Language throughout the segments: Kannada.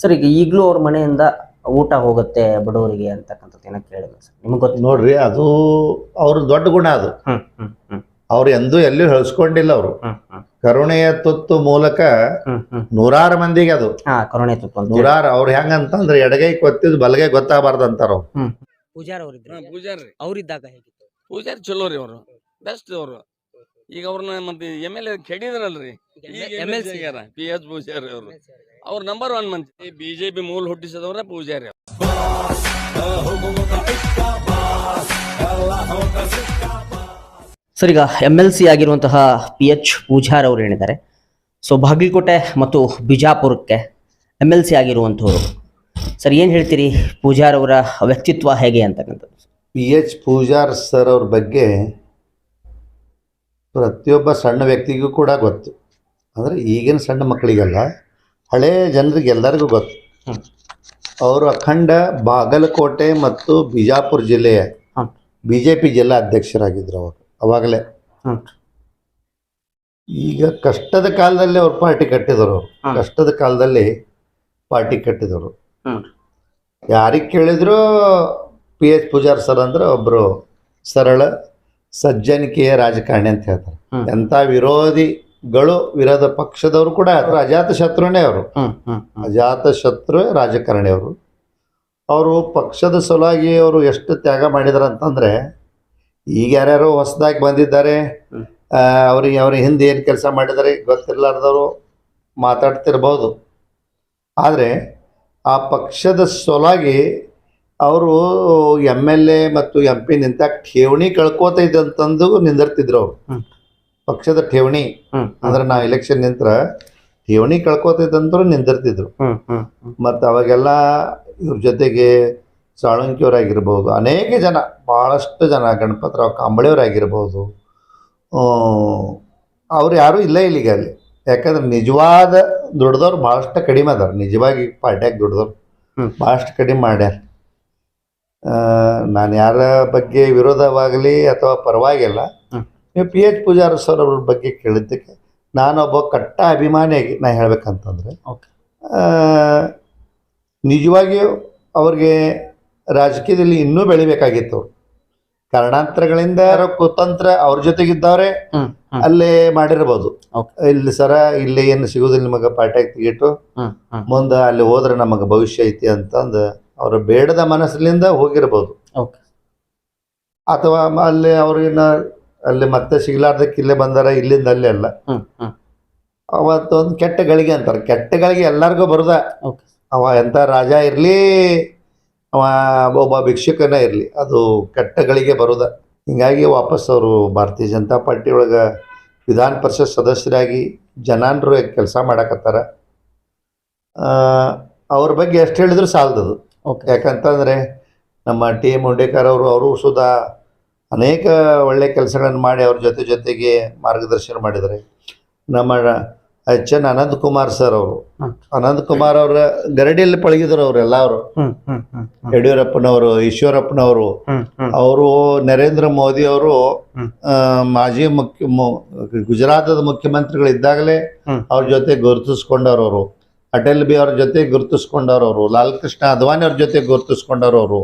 ಸರ್ ಈಗ ಈಗಲೂ ಅವ್ರ ಮನೆಯಿಂದ ಊಟ ಹೋಗುತ್ತೆ ಬಡವರಿಗೆ ಅಂತಕ್ಕಂಥದ್ದು ಏನೋ ಕೇಳಿದೆ ಸರ್? ನಿಮ್ಗೆ ಗೊತ್ತು? ನೋಡ್ರಿ ಅದು ಅವ್ರ ದೊಡ್ಡ ಗುಣ ಅದು. ಹ್ಮ್ ಹ್ಮ್ ಹ್ಮ್. ಅವ್ರು ಎಂದೂ ಎಲ್ಲೂ ಹಳ್ಸ್ಕೊಂಡಿಲ್ಲ ಅವರು. ಹ್ಮ್ ಹ್ಮ್. ಕರುಣೆಯ ತುತ್ತು ಮೂಲಕ ಹ್ಮ್ ಹ್ಮ್. ನೂರಾರು ಮಂದಿಗೆ ಅದು. ಹಾ ಕರುಣೆ ತುತ್ತು ಅಂತ. ನೂರಾರು ಅವ್ರು ಹೆಂಗಂತಂದ್ರೆ ಎಡಗೈ ಕೊತ್ತಿದ್ ಬಲಗೈ ಗೊತ್ತಾಗಬಾರ್ದು ಅಂತಾರ ಅವ್ರು. ಪೂಜಾರ್ ಅವರಿದ್ರು ಹಾ, ಪೂಜಾರಿ ಅವರಿದ್ದಾಗ ಹೇಗಿತ್ತು? ಪೂಜಾರಿ ಚಲೋ ರೀ ಅವರು. ಬೆಸ್ಟ್ ಅವರು. ಈಗ ಅವ್ರನ್ನ ಮತ್ತೆ M L A ಕೆಡಿದ್ರಲ್ರಿ. L C. P H Poojari ಅವರು. ಅವ್ರ ನಂಬರ್ ಒನ್ ಮಂತ್ರಿ. ಬಿಜೆಪಿ ಮೂಲ ಹುಟ್ಟಿಸಿದವ್ರ ಪೂಜಾರಿ ಅವ್ರು. ಸರ್ ಈಗ ಎಂ ಎಲ್ ಸಿ ಆಗಿರುವಂತಹ ಪಿ ಎಚ್ ಪೂಜಾರ್ ಅವರು ಹೇಳಿದ್ದಾರೆ. ಸೊ ಬಾಗಲಕೋಟೆ ಮತ್ತು ಬಿಜಾಪುರಕ್ಕೆ ಎಂ ಎಲ್ ಸಿ ಆಗಿರುವಂಥವ್ರು. ಸರ್ ಏನು ಹೇಳ್ತೀರಿ ಪೂಜಾರ್ ಅವರ ವ್ಯಕ್ತಿತ್ವ ಹೇಗೆ ಅಂತಕ್ಕಂಥದ್ದು ಪಿ ಎಚ್ ಪೂಜಾರ್ ಸರ್ ಅವ್ರ ಬಗ್ಗೆ ಪ್ರತಿಯೊಬ್ಬ ಸಣ್ಣ ವ್ಯಕ್ತಿಗೂ ಕೂಡ ಗೊತ್ತು. ಅಂದರೆ ಈಗಿನ ಸಣ್ಣ ಮಕ್ಕಳಿಗೆಲ್ಲ ಹಳೇ ಜನರಿಗೆ ಎಲ್ಲರಿಗೂ ಗೊತ್ತು. ಅವರು ಅಖಂಡ ಬಾಗಲಕೋಟೆ ಮತ್ತು ಬಿಜಾಪುರ ಜಿಲ್ಲೆಯ. ಬಿ ಜೆ ಪಿ ಜಿಲ್ಲಾ ಅಧ್ಯಕ್ಷರಾಗಿದ್ದರು ಅವರು ಅವಾಗಲೇ. ಈಗ ಕಷ್ಟದ ಕಾಲದಲ್ಲಿ ಅವ್ರು ಪಾರ್ಟಿ ಕಟ್ಟಿದರು ಕಷ್ಟದ ಕಾಲದಲ್ಲಿ ಪಾರ್ಟಿ ಕಟ್ಟಿದರು. ಯಾರಿಗೆ ಕೇಳಿದ್ರು ಪಿ ಎಚ್ ಪೂಜಾರ್ ಸರ್ ಅಂದ್ರೆ ಒಬ್ಬರು ಸರಳ ಸಜ್ಜನಿಕೆಯ ರಾಜಕಾರಣಿ ಅಂತ ಹೇಳ್ತಾರೆ. ಎಂಥ ಎಂಥ ವಿರೋಧಿಗಳು ವಿರೋಧ ಪಕ್ಷದವರು ಕೂಡ ಅಜಾತ ಶತ್ರುನೇ ಅವರು. ಅಜಾತ ಶತ್ರು ರಾಜಕಾರಣಿ ಅವರು. ಅವರು ಪಕ್ಷದ ಸಲುವಾಗಿ ಅವರು ಎಷ್ಟು ತ್ಯಾಗ ಮಾಡಿದಾರೆ ಅಂತಂದರೆ ಈಗ ಯಾರ್ಯಾರು ಹೊಸದಾಗಿ ಬಂದಿದ್ದಾರೆ ಅವ್ರಿಗೆ ಅವ್ರ ಹಿಂದೆ ಏನು ಕೆಲಸ ಮಾಡಿದ್ದಾರೆ ಗೊತ್ತಿರಲಾರ್ದವರು ಮಾತಾಡ್ತಿರ್ಬೋದು. ಆದರೆ ಆ ಪಕ್ಷದ ಸೊಲಾಗಿ ಅವರು ಎಂ ಎಲ್ ಎ ಮತ್ತು ಎಂ ಪಿ ನಿಂತ ಠೇವಣಿ ಕಳ್ಕೋತ ಇದ್ದಂತಂದು ನಿಂದಿರ್ತಿದ್ರು ಅವರು. ಪಕ್ಷದ ಠೇವಣಿ. ಅಂದ್ರೆ ನಾವು ಎಲೆಕ್ಷನ್ ನಿಂತ್ರ ಠೇವಣಿ ಕಳ್ಕೊತಿದ್ದಂತರೂ ನಿಂದಿರ್ತಿದ್ರು. ಮತ್ತು ಅವಾಗೆಲ್ಲ ಇವ್ರ ಜೊತೆಗೆ ಸಾಳುಂಕಿಯವರಾಗಿರ್ಬೋದು ಅನೇಕ ಜನ ಭಾಳಷ್ಟು ಜನ ಗಣಪತರಾವ್ ಕಾಂಬಳಿಯವರಾಗಿರ್ಬೋದು ಅವ್ರು ಯಾರೂ ಇಲ್ಲ ಇಲ್ಲಿಗ ಅಲ್ಲಿ. ಯಾಕಂದ್ರೆ ನಿಜವಾದ ದುಡ್ದವ್ರು ಭಾಳಷ್ಟು ಕಡಿಮೆ ಅದಾರ. ನಿಜವಾಗಿ ಪಾರ್ಟ್ಯಾಗ ದುಡ್ದವ್ರು. ಭಾಳಷ್ಟು ಕಡಿಮೆ ಮಾಡ್ಯಾರ. ನಾನು ಯಾರ ಬಗ್ಗೆ ವಿರೋಧವಾಗಲಿ ಅಥವಾ ಪರವಾಗಿಲ್ಲ. ನೀವು ಪಿ ಎಚ್ ಪೂಜಾರ ಸರ್ ಅವ್ರ ಬಗ್ಗೆ ಕೇಳಿದ್ದಕ್ಕೆ ನಾನೊಬ್ಬ ಕಟ್ಟ ಅಭಿಮಾನಿಯಾಗಿ ನಾ ಹೇಳಬೇಕಂತಂದರೆ ನಿಜವಾಗಿಯೂ ಅವ್ರಿಗೆ ರಾಜಕೀಯದಲ್ಲಿ ಇನ್ನೂ ಬೆಳಿಬೇಕಾಗಿತ್ತು. ಅವ್ರು. ಕಾರಣಾಂತರಗಳಿಂದ ಕುತಂತ್ರ ಅವ್ರ ಜೊತೆಗಿದ್ದವ್ರೆ ಅಲ್ಲೇ ಮಾಡಿರ್ಬೋದು. ಇಲ್ಲಿ ಸರ ಇಲ್ಲಿ ಏನು ಸಿಗೋದಿಲ್ಲ ನಿಮಗೆ ಪಾರ್ಟಿ ತೆಗಿಟ್ಟು ಮುಂದೆ ಅಲ್ಲಿ ಹೋದ್ರೆ ನಮಗೆ ಭವಿಷ್ಯ ಐತಿ ಅಂತಂದು ಅವರು ಬೇಡದ ಮನಸ್ಸಿನಿಂದ ಹೋಗಿರ್ಬೋದು. ಅಥವಾ ಅಲ್ಲಿ ಅವ್ರಿಗಿನ್ನ ಅಲ್ಲಿ ಮತ್ತೆ ಸಿಗ್ಲಾರ್ದಕ್ಕೆ ಇಲ್ಲೇ ಬಂದಾರ ಇಲ್ಲಿಂದ ಅಲ್ಲಿ ಅಲ್ಲ. ಅವತ್ತೊಂದು ಕೆಟ್ಟ ಗಳಿಗೆ ಅಂತಾರೆ. ಕೆಟ್ಟ ಗಳಿಗೆ ಎಲ್ಲರಿಗೂ ಬರುದ. ಅವ ಎಂತ ರಾಜ ಇರಲಿ ಅವ ಒಬ್ಬ ಭಿಕ್ಷುಕನ ಇರಲಿ ಅದು ಕೆಟ್ಟ ಗಳಿಗೆ ಬರುದ. ಹಿಂಗಾಗಿ ವಾಪಸ್ ಅವರು ಭಾರತೀಯ ಜನತಾ ಪಾರ್ಟಿ ಒಳಗೆ ವಿಧಾನ ಪರಿಷತ್ ಸದಸ್ಯರಾಗಿ ಜನಾನ್ರು ಕೆಲಸ ಮಾಡಕತ್ತಾರ. ಅವ್ರ ಬಗ್ಗೆ ಎಷ್ಟು ಹೇಳಿದ್ರು ಸಾಲದದು. ಓಕೆ. ಯಾಕಂತಂದರೆ ನಮ್ಮ ಟಿ ಎಂ ಮುಂಡೇಕರ್ ಅವರು ಅವರು ಸುಧಾ ಅನೇಕ ಒಳ್ಳೆ ಕೆಲಸಗಳನ್ನು ಮಾಡಿ ಅವ್ರ ಜೊತೆ ಜೊತೆಗೆ ಮಾರ್ಗದರ್ಶನ ಮಾಡಿದ್ದಾರೆ. ನಮ್ಮ H N Ananth Kumar sir ಅವರು. ಅನಂತ್ ಕುಮಾರ್ ಅವರ ಗರಡಿಯಲ್ಲಿ ಪಳಗಿದ್ರು ಅವರೆಲ್ಲ ಅವರು ಹ್ಮ್ ಯಡಿಯೂರಪ್ಪನವರು ಈಶ್ವರಪ್ಪನವರು. ಅವರು ನರೇಂದ್ರ ಮೋದಿ ಅವರು. ಮಾಜಿ ಮುಖ್ಯ ಗುಜರಾತದ ಮುಖ್ಯಮಂತ್ರಿಗಳು ಇದ್ದಾಗಲೇ ಹ್ಮ್. ಅವ್ರ ಜೊತೆ ಗುರುತಿಸ್ಕೊಂಡವ್ರವರು ಅವರು. ಅಟಲ್ ಬಿ ಅವ್ರ ಜೊತೆ ಗುರುತಿಸ್ಕೊಂಡವ್ರವರು ಅವರು. ಲಾಲ್ ಕೃಷ್ಣ ಅದ್ವಾನಿ ಅವ್ರ ಜೊತೆ ಗುರುತಿಸ್ಕೊಂಡವ್ರವರು.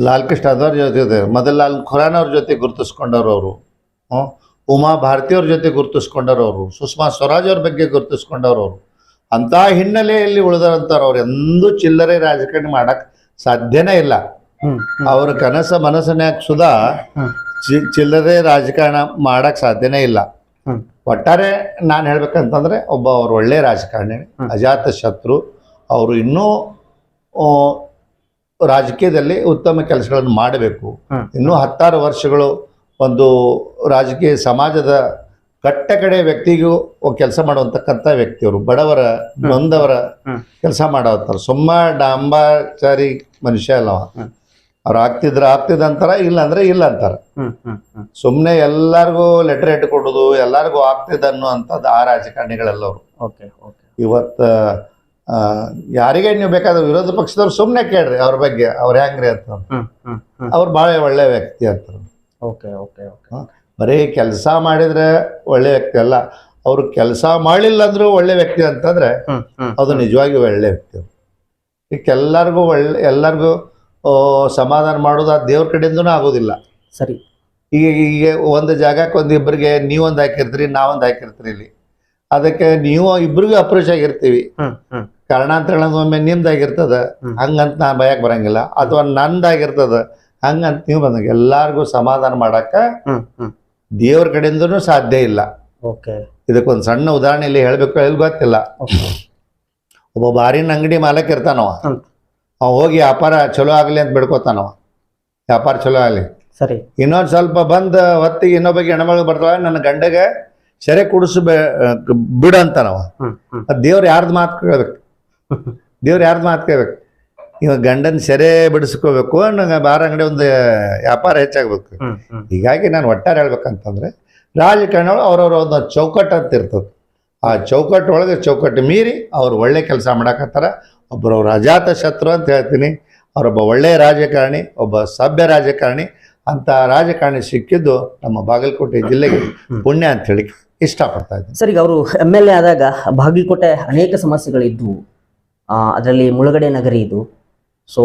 ಲಾಲ್ ಕೃಷ್ಣ ಅದವ್ರ ಜೊತೆ ಮೊದಲು ಲಾಲ್ ಖುರಾನ್ ಅವ್ರ ಜೊತೆ ಗುರುತಿಸ್ಕೊಂಡವ್ರು ಅವರು. ಹ್ಞೂ ಉಮಾ ಭಾರತಿ ಅವ್ರ ಜೊತೆ ಗುರುತಿಸ್ಕೊಂಡವ್ರು ಅವರು. ಸುಷ್ಮಾ ಸ್ವರಾಜ್ ಅವ್ರ ಬಗ್ಗೆ ಗುರುತಿಸ್ಕೊಂಡವ್ರು ಅವರು. ಅಂಥ ಹಿನ್ನೆಲೆಯಲ್ಲಿ ಉಳಿದಂಥವ್ರು ಅವ್ರು. ಎಂದೂ ಚಿಲ್ಲರೆ ರಾಜಕಾರಣಿ ಮಾಡಕ್ಕೆ ಸಾಧ್ಯನೇ ಇಲ್ಲ. ಅವ್ರ ಕನಸ ಮನಸ್ಸನ್ಯಾಗ ಸುಧಾ ಚಿ- ಚಿಲ್ಲರೆ ರಾಜಕಾರಣ ಮಾಡಕ್ಕೆ ಸಾಧ್ಯನೇ ಇಲ್ಲ. ಒಟ್ಟಾರೆ ನಾನು ಹೇಳ್ಬೇಕಂತಂದ್ರೆ ಒಬ್ಬ ಅವ್ರು ಒಳ್ಳೆ ರಾಜಕಾರಣಿ. ಅಜಾತ ಶತ್ರು. ಅವರು ಇನ್ನೂ ರಾಜಕೀಯದಲ್ಲಿ ಉತ್ತಮ ಕೆಲಸಗಳನ್ನು ಮಾಡಬೇಕು. ಇನ್ನೂ ಹತ್ತಾರು ವರ್ಷಗಳು ಒಂದು ರಾಜಕೀಯ ಸಮಾಜದ ಕಟ್ಟ ಕಡೆ ವ್ಯಕ್ತಿಗೂ ಕೆಲಸ ಮಾಡುವಂತಕ್ಕಂಥ ವ್ಯಕ್ತಿಯವರು ಬಡವರ ನೊಂದವರ ಕೆಲಸ ಮಾಡವತ್ತಾರ ಸುಮ್ಮ ಡಾಂಬಾಚಾರಿ ಮನುಷ್ಯ ಅಲ್ಲವ. ಅವ್ರು ಆಗ್ತಿದ್ರೆ ಆಗ್ತಿದ ಅಂತಾರ ಇಲ್ಲ ಅಂದ್ರೆ ಇಲ್ಲ ಅಂತಾರ. ಸುಮ್ಮನೆ ಎಲ್ಲರಿಗೂ ಲೆಟರ್ ಇಟ್ಕೊಡೋದು ಎಲ್ಲರಿಗೂ ಆಗ್ತಿದ್ದ ಅನ್ನೋ ಅಂತದ್ದು ಆ ರಾಜಕಾರಣಿಗಳೆಲ್ಲವರು. Okay okay. ಇವತ್ತು ಯಾರಿಗೆ ನೀವು ಬೇಕಾದ್ರೆ ವಿರೋಧ ಪಕ್ಷದವ್ರು ಸುಮ್ಮನೆ ಕೇಳ್ರಿ ಅವ್ರ ಬಗ್ಗೆ ಅವ್ರು ಹೆಂಗ್ರಿ ಅಂತ ಅವ್ರು. ಭಾಳ ಒಳ್ಳೆ ವ್ಯಕ್ತಿ ಅಂತಾರೆ ಓಕೆ ಓಕೆ ಓಕೆ. ಬರೀ ಕೆಲಸ ಮಾಡಿದ್ರೆ ಒಳ್ಳೆ ವ್ಯಕ್ತಿ ಅಲ್ಲ ಅವರು ಕೆಲಸ ಮಾಡಲಿಲ್ಲ ಅಂದ್ರೂ ಒಳ್ಳೆ ವ್ಯಕ್ತಿ ಅಂತಂದ್ರೆ ಅದು ನಿಜವಾಗಿ ಒಳ್ಳೆ ವ್ಯಕ್ತಿ ಎಲ್ಲರಿಗೂ ಒಳ್ಳೆ ಎಲ್ಲರಿಗೂ ಸಮಾಧಾನ ಮಾಡೋದು ಆ ದೇವ್ರ ಕಡೆಯಿಂದನೂ ಆಗೋದಿಲ್ಲ. ಸರಿ. ಈಗ ಈಗ ಒಂದು ಜಾಗಕ್ಕೆ ಒಂದು ಇಬ್ಬರಿಗೆ ನೀವೊಂದು ಹಾಕಿರ್ತೀರಿ ನಾವೊಂದು ಹಾಕಿರ್ತೀರಿ ಇಲ್ಲಿ. ಅದಕ್ಕೆ ನೀವು ಇಬ್ರಿಗೂ ಅಪ್ರೋಚ್ ಆಗಿರ್ತೀವಿ. ಕಾರಣ ಅಂತ ಹೇಳೋದು ಒಮ್ಮೆ ನಿಮ್ದಾಗಿರ್ತದ. ಹಂಗಂತ ನಾ ಬಯಕ್ ಬರಂಗಿಲ್ಲ. ಅಥವಾ ನಂದಾಗಿರ್ತದ ಹಂಗಂತ ನೀವು ಬಂದಾಗ ಎಲ್ಲಾರ್ಗೂ ಸಮಾಧಾನ ಮಾಡಕ್ಕ ದೇವ್ರ ಕಡೆಯಿಂದನು ಸಾಧ್ಯ ಇಲ್ಲ. ಓಕೆ. ಇದಕ್ಕೊಂದು ಸಣ್ಣ ಉದಾಹರಣೆ ಇಲ್ಲಿ ಹೇಳ್ಬೇಕು ಹೇಳಿ ಗೊತ್ತಿಲ್ಲ. ಒಬ್ಬ ಬಾರಿನ ಅಂಗಡಿ ಮಾಲಕ್ ಇರ್ತಾನವ. ಅವ ಹೋಗಿ ವ್ಯಾಪಾರ ಚಲೋ ಆಗಲಿ ಅಂತ ಬಿಡ್ಕೋತಾನವ. ವ್ಯಾಪಾರ ಚಲೋ ಆಗ್ಲಿ. ಸರಿ. ಇನ್ನೊಂದು ಸ್ವಲ್ಪ ಬಂದು ಹೊತ್ತಿಗೆ ಇನ್ನೊಬ್ಬಗೆ ಹೆಣ್ಮಗಳು ಬರ್ತಾವ ನನ್ನ ಗಂಡಗೆ ಸೆರೆ ಕುಡಿಸ್ಬೇ ಬಿಡ ಅಂತಾನವ ಹ್ಮ್ ಹ್ಮ್. ಅದು ದೇವ್ರು ಯಾರ್ದು ಮಾತು ಕೇಳ್ಬೇಕು? ದೇವ್ರು ಯಾರ್ದು ಮಾತು ಕೇಳ್ಬೇಕು? ಇವಾಗ ಗಂಡನ ಸೆರೆ ಬಿಡಿಸ್ಕೋಬೇಕು ನಂಗೆ ಬಾರ ಅಂಗಡಿ ಒಂದು ವ್ಯಾಪಾರ ಹೆಚ್ಚಾಗಬೇಕು. ಹೀಗಾಗಿ ನಾನು ಒಟ್ಟಾರೆ ಹೇಳ್ಬೇಕಂತಂದ್ರೆ ರಾಜಕಾರಣಿಗಳು ಅವ್ರವ್ರ ಒಂದು ಚೌಕಟ್ಟು ಅಂತ ಇರ್ತದೆ. ಆ ಚೌಕಟ್ಟು ಒಳಗೆ ಚೌಕಟ್ಟು ಮೀರಿ ಅವ್ರು ಒಳ್ಳೆ ಕೆಲಸ ಮಾಡಕತ್ತಾರ. ಒಬ್ಬರು ಅವ್ರ ಅಜಾತ ಶತ್ರು ಅಂತ ಹೇಳ್ತೀನಿ. ಅವರೊಬ್ಬ ಒಳ್ಳೆಯ ರಾಜಕಾರಣಿ ಒಬ್ಬ ಸಭ್ಯ ರಾಜಕಾರಣಿ ಅಂತ ರಾಜಕಾರಣಿ ಸಿಕ್ಕಿದ್ದು ನಮ್ಮ ಬಾಗಲಕೋಟೆ ಜಿಲ್ಲೆಗೆ ಪುಣ್ಯ ಅಂತ ಹೇಳಿ ಇಷ್ಟಪಡ್ತಾ ಇದ್ದೀನಿ. ಸರ್ ಈಗ ಅವರು ಎಂ ಎಲ್ ಎ ಆದಾಗ ಬಾಗಲಕೋಟೆ ಅನೇಕ ಸಮಸ್ಯೆಗಳಿದ್ವು ಅದರಲ್ಲಿ ಮುಳುಗಡೆ ನಗರಿ ಇದು. ಸೊ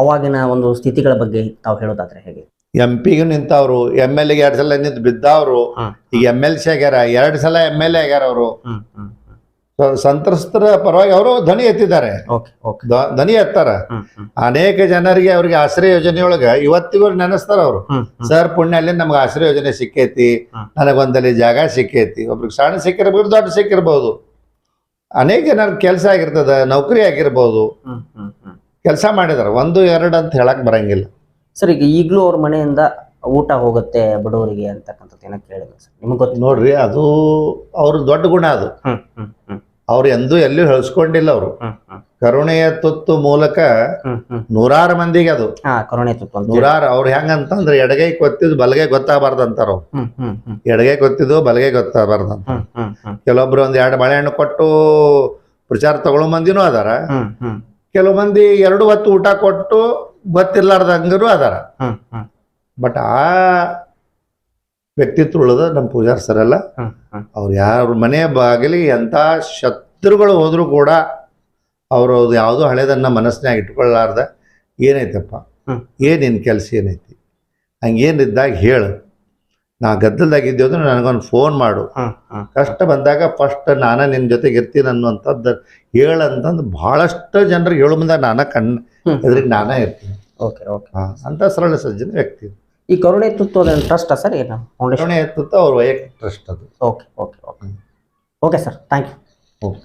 ಅವಾಗಿನ ಒಂದು ಸ್ಥಿತಿಗಳ ಬಗ್ಗೆ ತಾವು ಹೇಳೋದಾದ್ರೆ ಹೇಗೆ? ಎಂ ಪಿಗೂ ನಿಂತವ್ರು ಎಂ ಎಲ್ ಎಗೆ ಎರಡು ಸಲ ನಿಂತು ಬಿದ್ದವರು. ಈಗ ಎಂ ಎಲ್ ಸಿ ಆಗ್ಯಾರ ಎರಡು ಸಲ ಎಂ ಎಲ್ ಎ ಆಗ್ಯಾರ ಅವರು ಸಂತ್ರಸ್ತರ ಪರವಾಗಿ ಅವರು ಧ್ವನಿ ಎತ್ತಿದ್ದಾರೆ. ಧ್ವನಿ ಎತ್ತಾರ. ಅನೇಕ ಜನರಿಗೆ ಅವ್ರಿಗೆ ಆಶ್ರಯ ಯೋಜನೆಯೊಳಗ ಇವತ್ತಿಗೂ ನೆನೆಸ್ತಾರ ಅವರು. ಸರ್ ಪುಣ್ಯ ಅಲ್ಲಿ ನಮ್ಗೆ ಆಶ್ರಯ ಯೋಜನೆ ಸಿಕ್ಕೈತಿ. ನನಗೊಂದಲ್ಲಿ ಜಾಗ ಸಿಕ್ಕೈತಿ. ಒಬ್ರಿಗೆ ಸಣ್ಣ ಸಿಕ್ಕಿರ್ಬೋದು ದೊಡ್ಡ ಸಿಕ್ಕಿರ್ಬೋದು. ಅನೇಕ ಜನರ ಕೆಲಸ ಆಗಿರ್ತದ ನೌಕರಿ ಆಗಿರ್ಬೋದು. ಕೆಲಸ ಮಾಡಿದಾರ. ಒಂದು ಎರಡು ಅಂತ ಹೇಳಕ್ ಬರಂಗಿಲ್ಲ. ಸರ್ ಈಗ ಈಗಲೂ ಅವ್ರ ಮನೆಯಿಂದ ಊಟ ಹೋಗುತ್ತೆ ಬಡವರಿಗೆ ಅಂತಕ್ಕಂಥದ್ದು ಏನೋ ಕೇಳಿಲ್ಲ ಸರ್? ನಿಮ್ಗೆ ಗೊತ್ತು? ನೋಡ್ರಿ ಅದು ಅವ್ರ ದೊಡ್ಡ ಗುಣ ಅದು. ಅವ್ರು ಎಂದೂ ಎಲ್ಲೂ ಹೇಳ್ಸ್ಕೊಂಡಿಲ್ಲ ಅವರು. ಕರುಣೆಯ ತುತ್ತು ಮೂಲಕ ನೂರಾರು ಮಂದಿಗೆ ಅದು. ಕರುಣೆ ತುತ್ತು ನೂರಾರು ಅವ್ರು ಹೆಂಗಂತಂದ್ರೆ ಎಡಗೈ ಕೊತ್ತಿದ್ದು ಬಲಗೈ ಗೊತ್ತಾಗಬಾರ್ದು ಅಂತಾರ ಅವ್ರು ಹ್ಮ್ ಹ್ಮ್ ಹ್ಮ್. ಎಡಗೈ ಗೊತ್ತಿದ್ದು ಬಲಗೈ ಗೊತ್ತಾಗಬಾರ್ದು ಅಂತ ಹ್ಮ್ ಹ್ಮ್ ಹ್ಮ್. ಕೆಲವೊಬ್ರು ಒಂದ್ ಎರಡು ಬಾಳೆಹಣ್ಣು ಕೊಟ್ಟು ಪ್ರಚಾರ ತಗೊಳ್ಳೋ ಮಂದಿನೂ ಅದಾರ. ಕೆಲವು ಮಂದಿ ಎರಡು ಹೊತ್ತು ಊಟ ಕೊಟ್ಟು ಗೊತ್ತಿರ್ಲಾರ್ದಂಗರು ಅದಾರ. ಬಟ್ ಆ ವ್ಯಕ್ತಿತ್ವ ಉಳ್ಳದ ನಮ್ಮ ಪೂಜಾರ್ ಸರ್ ಎಲ್ಲ ಹ್ಮ್ ಹ್ಮ್ ಅವ್ರು ಯಾರ ಮನೆ ಬಾಗಿಲಿ ಎಂಥ ಶತ್ರುಗಳು ಹೋದರೂ ಕೂಡ ಅವರು ಯಾವುದೋ ಹಳೇದನ್ನ ಮನಸ್ಸಿನಾಗ ಇಟ್ಕೊಳ್ಳಾರ್ದ. ಏನೈತಪ್ಪ? ಏನೇನು ಕೆಲಸ ಏನೈತಿ? ಹಂಗೇನಿದ್ದಾಗ ಹೇಳು. ನಾ ಗದ್ದಲದಾಗಿದ್ದೆ ಅಂದ್ರೆ ನನಗೊಂದು ಫೋನ್ ಮಾಡು. ಕಷ್ಟ ಬಂದಾಗ ಫಸ್ಟ್ ನಾನು ನಿನ್ನ ಜೊತೆಗೆ ಇರ್ತೀನಿ ಅನ್ನುವಂಥದ್ದು ಹೇಳಂತಂದು ಭಾಳಷ್ಟು ಜನರಿಗೆ ಹೇಳು ಮುಂದೆ ನಾನು ಕಣ್ಣು ಎದ್ರಿಗೆ ನಾನೇ ಇರ್ತೀನಿ. ಓಕೆ ಓಕೆ ಹಾಂ ಅಂತ ಸರಳ ಸಜ್ಜನ ವ್ಯಕ್ತಿ. ಈ ಕರುಣೆ ತುತ್ತು ಟ್ರಸ್ಟಾ ಸರ್ ಏನು? ಫೌಂಡೇಶನ್ ಕರುಣೆ ಎತ್ತುತ್ತ ಅವ್ರ ವೈಯಕ್ತಿಕ ಟ್ರಸ್ಟ್ ಅದು. Okay okay okay okay sir thank you okay